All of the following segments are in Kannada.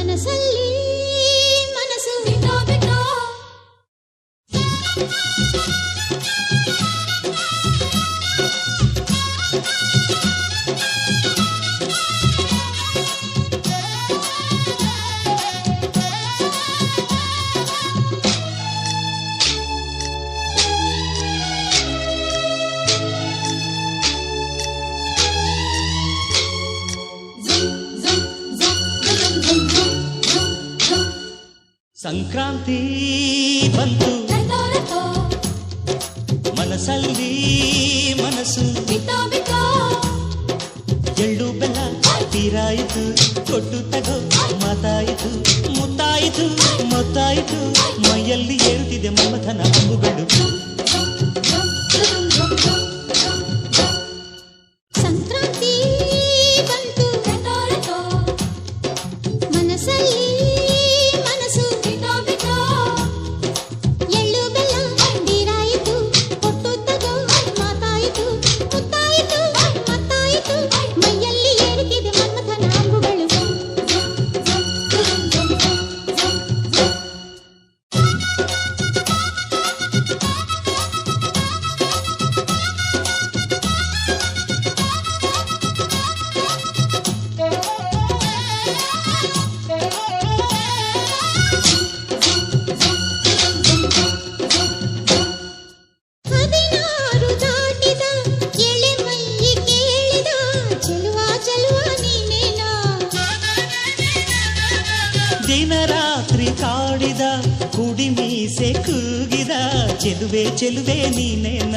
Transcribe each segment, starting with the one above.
ಮನಸ್ಸಲ್ಲಿ ಮನಸ್ಸು ಬಿಟ್ಟೋ ಬಿಟ್ಟೋ ಸಂಕ್ರಾಂತಿ ಬಂತು. ಮನಸ್ಸಲ್ಲಿ ಮನಸ್ಸು. ಎಳ್ಳು ಬೆಲ್ಲ ತೀರಾಯಿತು ಕೊಟ್ಟು ತಗೋ ಮಾತಾಯಿತು ಮುತ್ತಾಯಿತು ಮೊತ್ತಾಯಿತು. ಮೈಯಲ್ಲಿ ಏಳುತ್ತಿದೆ ಮನ್ಮಥನ ದಿನ ರಾತ್ರಿ ಕಾಡಿದ ಕುಡಿ ಮೀಸೆ ಕೂಗಿದ ಚೆಲುವೆ ಚೆಲುವೆ ನೀನೇನ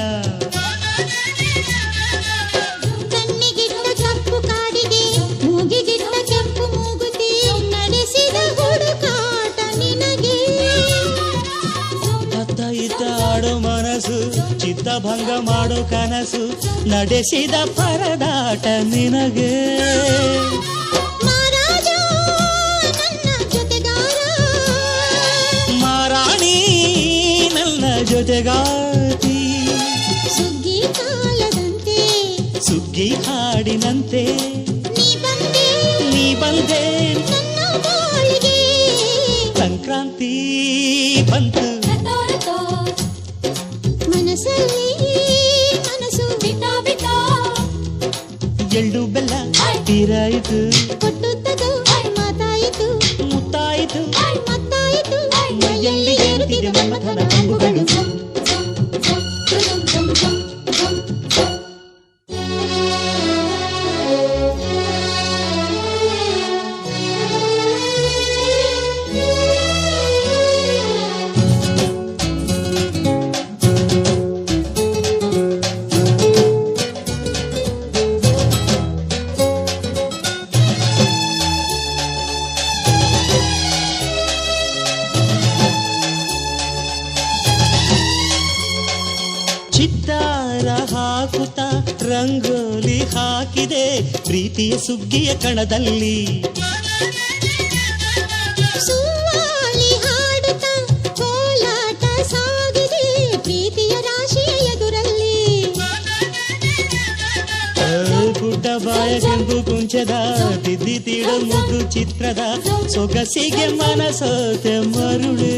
ಕಣ್ಣಿಗಿಟ್ಟ ಕಪ್ಪು ಕಾಡಿಗೆ ಮೂಗಿಗಿಟ್ಟ ಕೆಂಪು ಮೂಗುತಿ ನಡೆಸಿದ ಹುಡುಕಾಟ ನಿನಗೆ ಅತ್ತ ಇತ್ತ ಆಡೋ ಮನಸ್ಸು ಚಿತ್ತಭಂಗ ಮಾಡೋ ಕನಸು ನಡೆಸಿದ ಪರದಾಟ ನಿನಗೆ ಸುಗ್ಗಿ ಹಾಡಿನಂತೆ. ನೀ ಬಂದೆ. ಸಂಕ್ರಾಂತಿ ಬಂತು. ಮನಸ್ಸಲ್ಲಿ ಮನಸ್ಸು ಬಿಟ್ಟೋ ಬಿಟ್ಟೋ. ಎಳ್ಳು ಬೆಲ್ಲ ತೀರಾಯಿತು ಕೊಟ್ಟು ರಂಗೋಲಿ ಹಾಕಿದೆ ಪ್ರೀತಿಯ ಸುಗ್ಗಿಯ ಕಣದಲ್ಲಿ ಸುವಾಲಿ ಹಾಡುತ್ತ ಕೋಲಾಟ ಸಾಗಿದೆ ಪ್ರೀತಿಯ ರಾಶಿಯ ಎದುರಲ್ಲಿ ಆ, ಗುಡ್ಡ ಬಾಯ ಕೆಂಪು ಕುಂಚದ ತಿದ್ದಿ ತೀಡ ಮುದ್ದು ಚಿತ್ರದ ಸೊಗಸಿಗೆ ಮನಸೋತೆ ಮರುಳೆ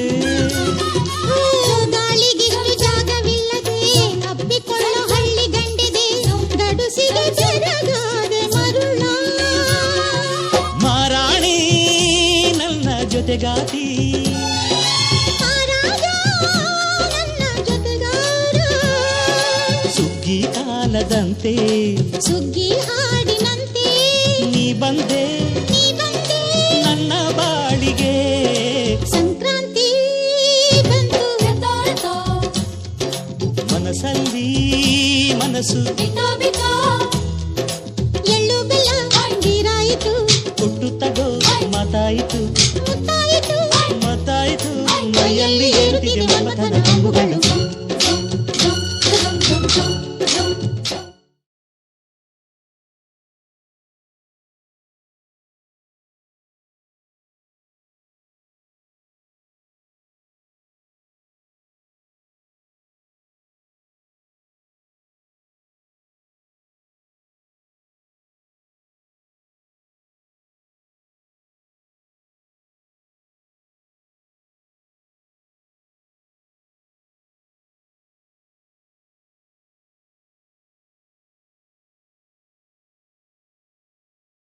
ಜೊತೆಗಾತಿ ಸುಗ್ಗಿ ಕಾಲದಂತೆ. ಸುಗ್ಗಿ ಹಾಡಿನಂತೆ. ನೀ ಬಂದೆ. ನನ್ನ ಬಾಳಿಗೆ. ಸಂಕ್ರಾಂತಿ ಬಂತು ಮನಸ್ಸಲ್ಲಿ ಮನಸ್ಸು. ತಗೋ ಎಳ್ಳು ಬೆಲ್ಲ ಕೊಟ್ಟು ನಲ್ಲಿ ಏರುತ್ತಿದೆ ಮನ್ಮಥನ ಕಂಬುಗಳು